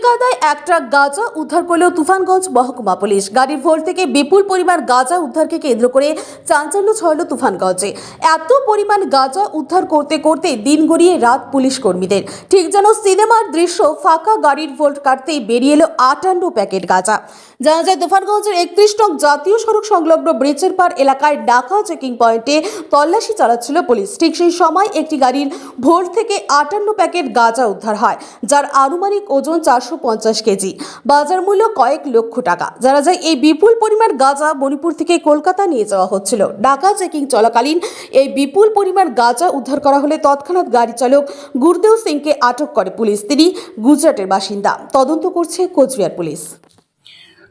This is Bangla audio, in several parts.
কলকাতায় এক ট্রাক গাঁজা উদ্ধার করল তুফানগঞ্জ মহকুমা পুলিশ। গাড়ির ভোর থেকে বিপুল পরিমাণ গাঁজা উদ্ধারকে কেন্দ্র করে চাঞ্চল্য ছড়ালো তুফানগঞ্জে। এত পরিমাণ গাঁজা উদ্ধার করতে করতে দিন গড়িয়ে রাত পুলিশ কর্মীদের। ঠিক যেন সিনেমার দৃশ্য ফাঁকা গাড়ির ভোল্ট কাটতেই বেরিয়ে এলো আটান্ন প্যাকেট গাঁজা। জানা যায়, তুফানগঞ্জের একত্রিশ নং জাতীয় সড়ক সংলগ্ন ব্রিজের পার এলাকায় ডাকা চেকিং পয়েন্টে তল্লাশি চালাচ্ছিল পুলিশ। ঠিক সেই সময় একটি গাড়ির ভোর থেকে আটান্ন প্যাকেট গাঁজা উদ্ধার হয়, যার আনুমানিক ওজন চারশো পঞ্চাশ কেজি। বাজার মূল্য কয়েক লক্ষ টাকা। যারা যায়, এই বিপুল পরিমাণ গাঁজা মণিপুর থেকে কলকাতা নিয়ে যাওয়া হচ্ছিল। ডাকা চেকিং চলাকালীন এই বিপুল পরিমাণ গাঁজা উদ্ধার করা হলে তৎক্ষণাৎ গাড়ি চালক গুরদেও সিংকে আটক করে পুলিশ। তিনি গুজরাটের বাসিন্দা। তদন্ত করছে কোচবিহার পুলিশ।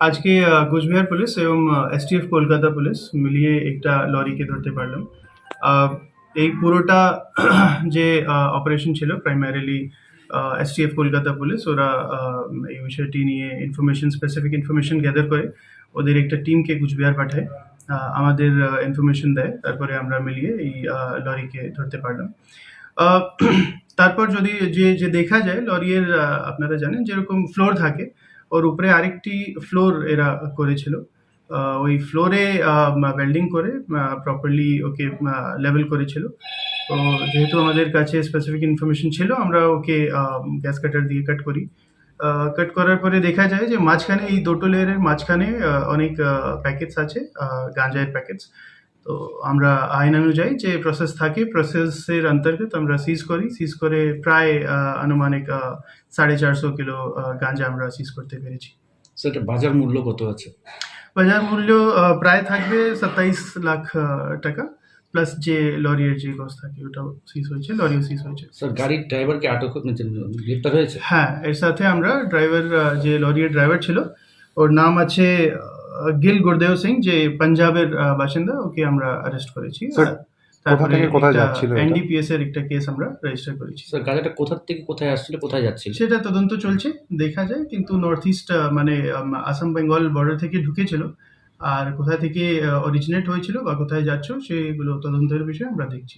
আজকে কোচবিহার পুলিশ এবং এসটিএফ কলকাতা পুলিশ মিলিয়ে একটা লরিকে ধরতে পারলাম। এই পুরোটা যে অপারেশন ছিল প্রাইমারিলি এসটিএফ কলকাতা পুলিশ, ওরা এই বিষয়টি নিয়ে ইনফরমেশন স্পেসিফিক ইনফরমেশন গ্যাদার করে। ওদের একটা টিমকে কুচবিহার পাঠায় আমাদের ইনফরমেশন দেয়। তারপরে আমরা মিলিয়ে এই লরিকে ধরতে পারলাম। তারপর যদি যে যে দেখা যায়, লরির আপনারা জানেন, যেরকম ফ্লোর থাকে, ওর উপরে আরেকটি ফ্লোর এরা করেছিল। ওই ফ্লোরে ওয়েল্ডিং করে প্রপারলি ওকে লেভেল করেছিল। তো যেহেতু আমাদের কাছে স্পেসিফিক ইনফরমেশন ছিল, আমরা ওকে গ্যাস কাটার দিয়ে কাট করি। কাট করার পরে দেখা যায় যে মাঝখানে, এই দুটো লেয়ারের মাঝখানে অনেক প্যাকেটস আছে গাঁজায়ের প্যাকেটস তো আমরা আইন অনুযায়ী যে প্রসেস থাকে প্রসেসের অন্তর্গত আমরা সিজ করি। সিজ করে প্রায় আনুমানিক সাড়ে চারশো কিলো গাঁজা আমরা সিজ করতে পেরেছি। সেটা বাজার মূল্য কত আছে? বাজার মূল্য প্রায় থাকবে সাতাইশ লাখ টাকা প্লাস যে লরির যে গস থাকে ওটাও সিজ হয়েছে লরিও সিজ হয়েছে। স্যার গাড়ির ড্রাইভারকে আটক হয়েছে গ্রেপ্তার হয়েছে? হ্যাঁ এর সাথে আমরা ড্রাইভার যে লরির ড্রাইভার ছিল ওর নাম আছে গিল গুরদেও সিং যে পাঞ্জাবের বাসিন্দা ওকে আমরা অ্যারেস্ট করেছি। স্যার, কোথা থেকে কোথায় যাচ্ছিল এটা? এনডিপিএস এর একটা কেস আমরা রেজিস্টার করেছি। স্যার গাড়িটা কোথা থেকে কোথায় আসছিল কোথায় যাচ্ছিল? সেটা তদন্ত চলছে দেখা যায় কিন্তু নর্থ ইস্ট মানে আসাম বেঙ্গল বর্ডার থেকে ঢুকেছিল। আর কোথা থেকে অরিজিনেট হয়েছিল বা কোথায় যাচ্ছ সেগুলো তদন্তের বিষয়ে আমরা দেখছি।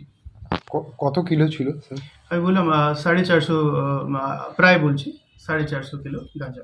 কত কিলো ছিল স্যার আমি বললাম সাড়ে চারশো প্রায় বলছি সাড়ে চারশো কিলো গাঁজা।